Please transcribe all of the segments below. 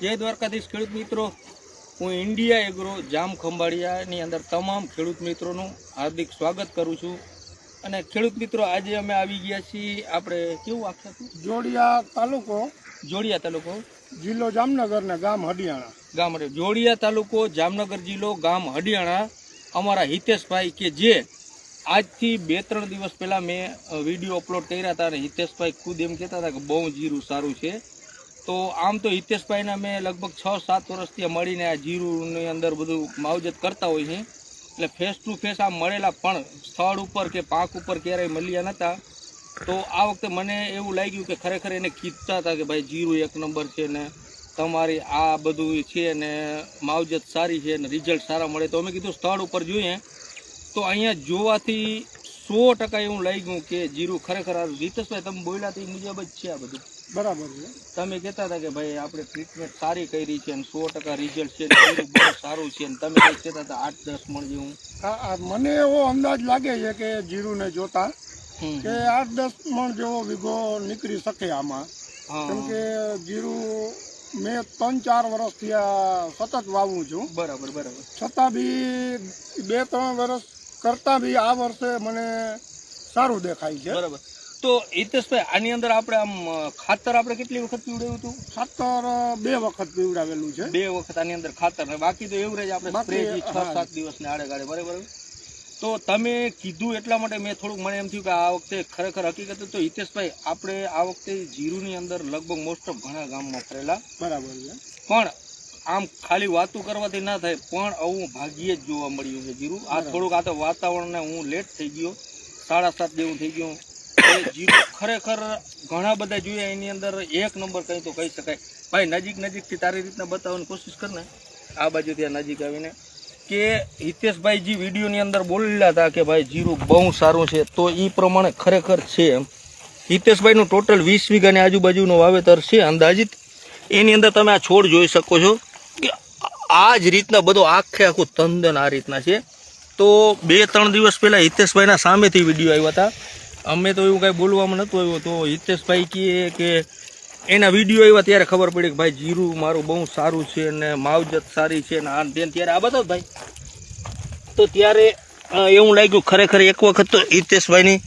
જય દ્વારકાધીશ ખેડૂત મિત્રો. હું ઇન્ડિયા એગ્રો જામ ખંભાળિયાની અંદર તમામ ખેડૂત મિત્રોનું હાર્દિક સ્વાગત કરું છું. અને ખેડૂત મિત્રો આજે અમે આવી ગયા છીએ આપણે કેવું આખે જોડિયા તાલુકો. જોડિયા તાલુકો. જિલ્લો જામનગર ને ગામ હડિયાણા ગામ જોડિયા તાલુકો જામનગર જિલ્લો ગામ હડિયાણા અમારા હિતેશભાઈ કે જે આજથી બે ત્રણ દિવસ પહેલાં મેં વીડિયો અપલોડ કર્યા હતા અને હિતેશભાઈ ખુદ એમ કહેતા હતા કે બહુ જીરું સારું છે. તો આમ તો હિતેશભાઈને અમે લગભગ છ, સાત વર્ષથી મળીને આ જીરુની અંદર બધું માવજત કરતા હોય છે. એટલે ફેસ ટુ ફેસ આ મળેલા પણ સ્થળ ઉપર કે પાક ઉપર ક્યારેય મળ્યા નહોતા તો આ વખતે મને એવું લાગ્યું કે ખરેખર એને કીધતા હતા કે ભાઈ જીરું એક નંબર છે ને તમારી આ બધું છે ને માવજત સારી છે ને રિઝલ્ટ સારા મળે. તો અમે કીધું સ્થળ ઉપર જોઈએ. તો અહીંયા જોવાથી સો ટકા એવું લાગ્યું કે જીરું ખરેખર આ રીતેશભાઈ તમે બોલ્યા તે મુજબ જ છે આ બધું. બરાબર છે. તમે કહેતા હતા કે ભાઈ આપણે ટ્રીટમેન્ટ સારી કરી છે અને સો ટકા રિઝલ્ટ છે બહુ સારું છે અને તમે કહેતા હતા આઠ દસ મણ જેવું? મને એવો અંદાજ લાગે છે કે જીરુને જોતા કે આઠ દસ મણ જેવો વીઘો નીકળી શકે આમાં. કેમ કે જીરું મેં ત્રણ ચાર વર્ષથી આ સતત વાવું છું. બરાબર બરાબર. છતાં બી બે ત્રણ વર્ષ કરતાં બી આ વર્ષે મને સારું દેખાય છે. બરાબર. તો હિતેશભાઈ આની અંદર આપણે આમ ખાતર આપણે કેટલી વખત પીવડાવ્યું હતું? ખાતર બે વખત પીવડાવેલું છે. બે વખત આની અંદર ખાતર ને બાકી તો એવરેજ આપણે સ્પ્રે છ. સાત દિવસને આડે ગાડે બરાબર? તો તમે કીધું એટલા માટે મેં થોડુંક મને એમ થયું કે આ વખતે ખરેખર હકીકત તો હિતેશભાઈ આપણે આ વખતે જીરુની અંદર લગભગ મોસ્ટ ઓફ ઘણા ગામમાં ફરેલા. બરાબર છે. પણ આમ ખાલી વાતું કરવાથી ના થાય પણ આવું ભાગ્યે જ જોવા મળ્યું છે જીરું. આ થોડુંક આ તો વાતાવરણને હું લેટ થઈ ગયો સાડા સાત જેવું થઈ ગયું. ખરેખર ઘણા બધા જોઈએ, એની અંદર એક નંબર કંઈ તો કહી શકાય. ભાઈ, નજીક નજીકથી તારી રીતના બતાવવાની કોશિશ કર ને. આ બાજુ ત્યાં નજીક આવીને. કે હિતેશભાઈ જે વિડીયોની અંદર બોલેલા હતા કે ભાઈ, જીરું બહુ સારું છે, તો એ પ્રમાણે ખરેખર છે એમ. હિતેશભાઈનું ટોટલ વીસ વીઘાની આજુબાજુનું વાવેતર છે અંદાજિત. એની અંદર તમે આ છોડ જોઈ શકો છો કે આ જ રીતના બધો આખે આખું તંદન આ રીતના છે. તો બે ત્રણ દિવસ પહેલાં હિતેશભાઈના સામેથી વીડિયો આવ્યા હતા. અમે તો એવું કાંઈ બોલવામાં નહોતું આવ્યું. તો હિતેશભાઈ કહે કે એના વીડિયો આવ્યા ત્યારે ખબર પડી કે ભાઈ જીરું મારું બહુ સારું છે અને માવજત સારી છે ને આ ને ત્યારે આ બતાવ ભાઈ. તો ત્યારે એવું લાગ્યું ખરેખર એક વખત તો હિતેશભાઈની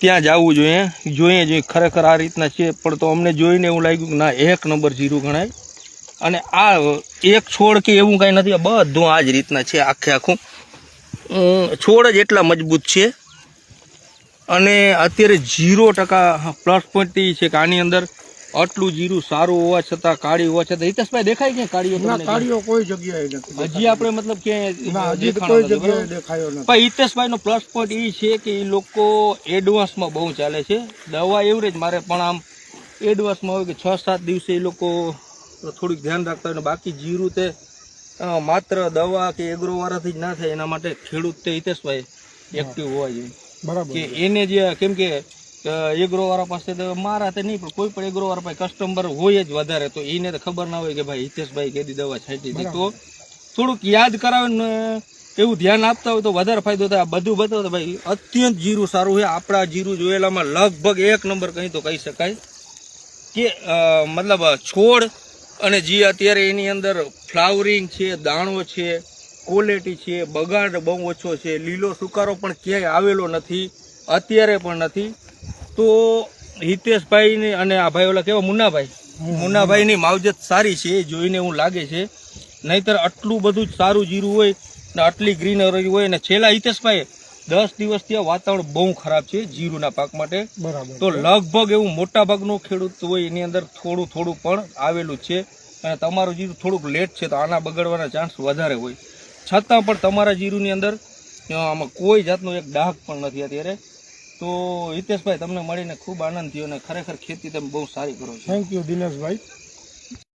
ત્યાં જવું જોઈએ. જોઈએ જોઈએ, ખરેખર આ રીતના છે. પણ તો અમને જોઈને એવું લાગ્યું કે ના, એક નંબર જીરું ગણાય. અને આ એક છોડ કે એવું કાંઈ નથી. બધું આ જ રીતના છે, આખે આખું. છોડ જ એટલા મજબૂત છે. અને અત્યારે જીરો ટકા પ્લસ પોઈન્ટ એ છે કે આની અંદર આટલું જીરું સારું હોવા છતાં કાળી હોવા છતાં હિતેશભાઈ દેખાય કે કાળીઓ કાળીઓ કોઈ જગ્યાએ નથી હજી આપણે મતલબ કે ના હજી કોઈ જગ્યાએ દેખાયો નથી. પણ હિતેશભાઈનો પ્લસ પોઈન્ટ એ છે કે એ લોકો એડવાન્સમાં બહુ ચાલે છે. દવા એવરેજ મારે પણ આમ એડવાન્સમાં હોય કે છ સાત દિવસે એ લોકો થોડુંક ધ્યાન રાખતા હોય ને બાકી જીરું તે માત્ર દવા કે એગ્રોવાળાથી જ ના થાય એના માટે ખેડૂત તે હિતેશભાઈ એક્ટિવ હોવા જોઈએ. બરાબર. કે એને જે કેમ કે એગ્રોવાળા પાસે તો મારા તે નહીં પણ કોઈ પણ એગ્રોવાળા પાસે કસ્ટમર હોય જ વધારે તો એને તો ખબર ના હોય કે ભાઈ હિતેશભાઈ કેદી દવા છાંટી હતી તો થોડુંક યાદ કરાવીને એવું ધ્યાન આપતા હોય તો વધારે ફાયદો થાય. આ બધું બતાવો તો ભાઈ અત્યંત જીરું સારું છે. આપણા જીરું જોયેલામાં લગભગ એક નંબર કહી તો કહી શકાય. કે મતલબ છોડ અને જે અત્યારે એની અંદર ફ્લાવરિંગ છે દાણો છે ક્વોલિટી છે બગાડ બહુ ઓછો છે લીલો સુકારો પણ ક્યાંય આવેલો નથી અત્યારે પણ નથી. તો હિતેશભાઈની અને આ ભાઈ ઓલા કેવા મુન્નાભાઈ? મુન્નાભાઈની માવજત સારી છે એ જોઈને એવું લાગે છે. નહીતર આટલું બધું જ સારું જીરું હોય ને આટલી ગ્રીનરી હોય ને છેલ્લા હિતેશભાઈ દસ દિવસથી આ વાતાવરણ બહુ ખરાબ છે જીરુના પાક માટે. બરાબર તો લગભગ એવું મોટા ભાગનો ખેડૂત હોય એની અંદર થોડું થોડું પણ આવેલું છે. અને તમારું જીરું થોડુંક લેટ છે તો આના બગડવાના ચાન્સ વધારે હોય. છતાં પણ તમારા જીરુની અંદર આમાં કોઈ જાતનો એક ડાઘ પણ નથી અત્યારે. તો હિતેશભાઈ, તમને મળીને ખૂબ આનંદ થયો અને ખરેખર ખેતી તમે બહુ સારી કરો છો. Thank you Dineshbhai.